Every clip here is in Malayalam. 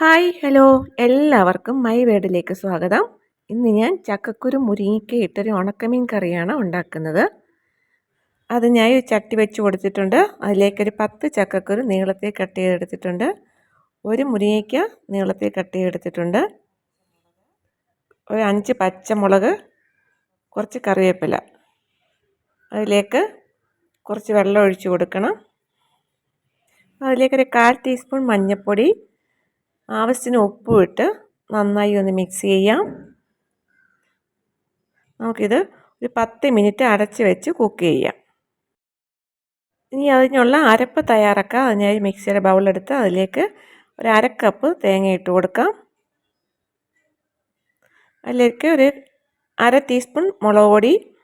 Hi hello. എല്ലാവർക്കും മൈ വേഡിലേക്ക് സ്വാഗതം. ഇന്ന് ഞാൻ ചക്കക്കുരു മുരിങ്ങിക്ക ഇട്ടൊരു ഉണക്കമീൻ കറിയാണ് ഉണ്ടാക്കുന്നത്. അത് ഞാൻ ചട്ടി വെച്ച് കൊടുത്തിട്ടുണ്ട്. അതിലേക്കൊരു പത്ത് ചക്കക്കുരു നീളത്തിൽ കട്ട് ചെയ്തെടുത്തിട്ടുണ്ട്. ഒരു മുരിങ്ങയ്ക്ക നീളത്തിൽ കട്ട് ചെയ്തെടുത്തിട്ടുണ്ട്. ഒരു അഞ്ച് പച്ചമുളക് കുറച്ച് കറിവേപ്പില. അതിലേക്ക് കുറച്ച് വെള്ളം ഒഴിച്ചു കൊടുക്കണം. അതിലേക്കൊരു കാൽ ടീസ്പൂൺ മഞ്ഞൾപ്പൊടി ആവശ്യത്തിന് ഉപ്പും ഇട്ട് നന്നായി ഒന്ന് മിക്സ് ചെയ്യാം. നമുക്കിത് ഒരു പത്ത് മിനിറ്റ് അടച്ച് വെച്ച് കുക്ക് ചെയ്യാം. ഇനി അതിനുള്ള അരപ്പ് തയ്യാറാക്കാം. അതിനായി മിക്സിയുടെ ബൗളെടുത്ത് അതിലേക്ക് ഒരു അരക്കപ്പ് തേങ്ങ ഇട്ട് കൊടുക്കാം. അതിലേക്ക് ഒരു അര ടീസ്പൂൺ മുളക് പൊടി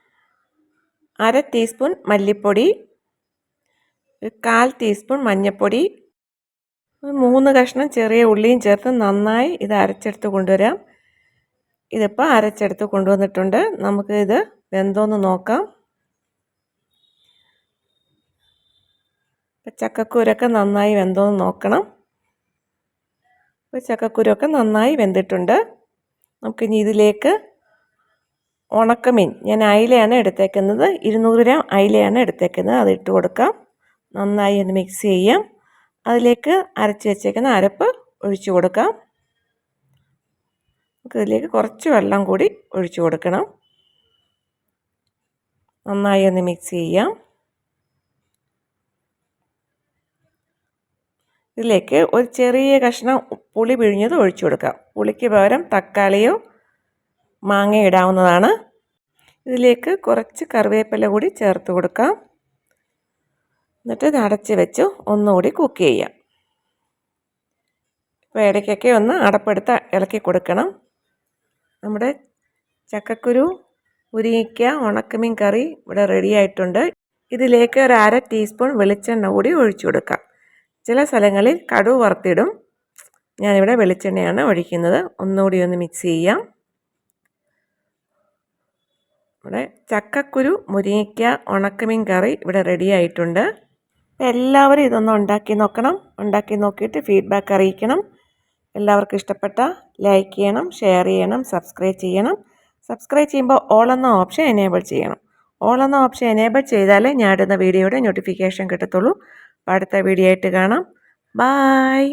അര ടീസ്പൂൺ മല്ലിപ്പൊടി ഒരു കാൽ ടീസ്പൂൺ മഞ്ഞൾപ്പൊടി മൂന്ന് കഷ്ണം ചെറിയ ഉള്ളിയും ചേർത്ത് നന്നായി ഇത് അരച്ചെടുത്ത് കൊണ്ടുവരാം. ഇതിപ്പോൾ അരച്ചെടുത്ത് കൊണ്ടുവന്നിട്ടുണ്ട്. നമുക്ക് ഇത് വെന്തോന്ന് നോക്കാം. ചക്കക്കൂരൊക്കെ നന്നായി വെന്തോന്ന് നോക്കണം. ഇപ്പോൾ ചക്കക്കുരൊക്കെ നന്നായി വെന്തിട്ടുണ്ട്. നമുക്കിനി ഇതിലേക്ക് ഉണക്കമീൻ. ഞാൻ അയിലയാണ് എടുത്തേക്കുന്നത്. ഇരുന്നൂറ് ഗ്രാം അയിലയാണ് എടുത്തേക്കുന്നത്. അത് ഇട്ട് കൊടുക്കാം. നന്നായി ഒന്ന് മിക്സ് ചെയ്യാം. അതിലേക്ക് അരച്ച് വെച്ചേക്കുന്ന അരപ്പ് ഒഴിച്ചു കൊടുക്കാം. നമുക്ക് ഇതിലേക്ക് കുറച്ച് വെള്ളം കൂടി ഒഴിച്ചു കൊടുക്കണം. നന്നായി ഒന്ന് മിക്സ് ചെയ്യാം. ഇതിലേക്ക് ഒരു ചെറിയ കഷ്ണം പുളി പിഴിഞ്ഞത് ഒഴിച്ചു കൊടുക്കാം. പുളിക്ക് പകരം തക്കാളിയോ മാങ്ങ ഇടാവുന്നതാണ്. ഇതിലേക്ക് കുറച്ച് കറിവേപ്പില കൂടി ചേർത്ത് കൊടുക്കാം. എന്നിട്ട് ഇത് അടച്ച് വെച്ച് ഒന്നുകൂടി കുക്ക് ചെയ്യാം. ഇപ്പോൾ ഇടയ്ക്കൊക്കെ ഒന്ന് അടപ്പെടുത്ത് ഇളക്കി കൊടുക്കണം. നമ്മുടെ ചക്കക്കുരു മുരിങ്ങയ്ക്ക ഉണക്കമീൻ കറി ഇവിടെ റെഡി ആയിട്ടുണ്ട്. ഇതിലേക്ക് ഒരു അര ടീസ്പൂൺ വെളിച്ചെണ്ണ കൂടി ഒഴിച്ചു കൊടുക്കാം. ചില സ്ഥലങ്ങളിൽ കടുവ് വറുത്തിടും. ഞാനിവിടെ വെളിച്ചെണ്ണയാണ് ഒഴിക്കുന്നത്. ഒന്നുകൂടി ഒന്ന് മിക്സ് ചെയ്യാം. ഇവിടെ ചക്കക്കുരു മുരിങ്ങയ്ക്ക ഉണക്കമീൻ കറി ഇവിടെ റെഡി ആയിട്ടുണ്ട്. എല്ലാവരും ഇതൊന്ന് ഉണ്ടാക്കി നോക്കണം. ഉണ്ടാക്കി നോക്കിയിട്ട് ഫീഡ്ബാക്ക് അറിയിക്കണം. എല്ലാവർക്കും ഇഷ്ടപ്പെട്ട ലൈക്ക് ചെയ്യണം ഷെയർ ചെയ്യണം സബ്സ്ക്രൈബ് ചെയ്യണം. സബ്സ്ക്രൈബ് ചെയ്യുമ്പോൾ ഓൾ എന്ന ഓപ്ഷൻ എനേബിൾ ചെയ്യണം. ഓൾ എന്ന ഓപ്ഷൻ എനേബിൾ ചെയ്താലേ ഞാൻ ഇടുന്ന വീഡിയോയുടെ നോട്ടിഫിക്കേഷൻ കിട്ടത്തുള്ളൂ. അടുത്ത വീഡിയോ ആയിട്ട് കാണാം. ബായ്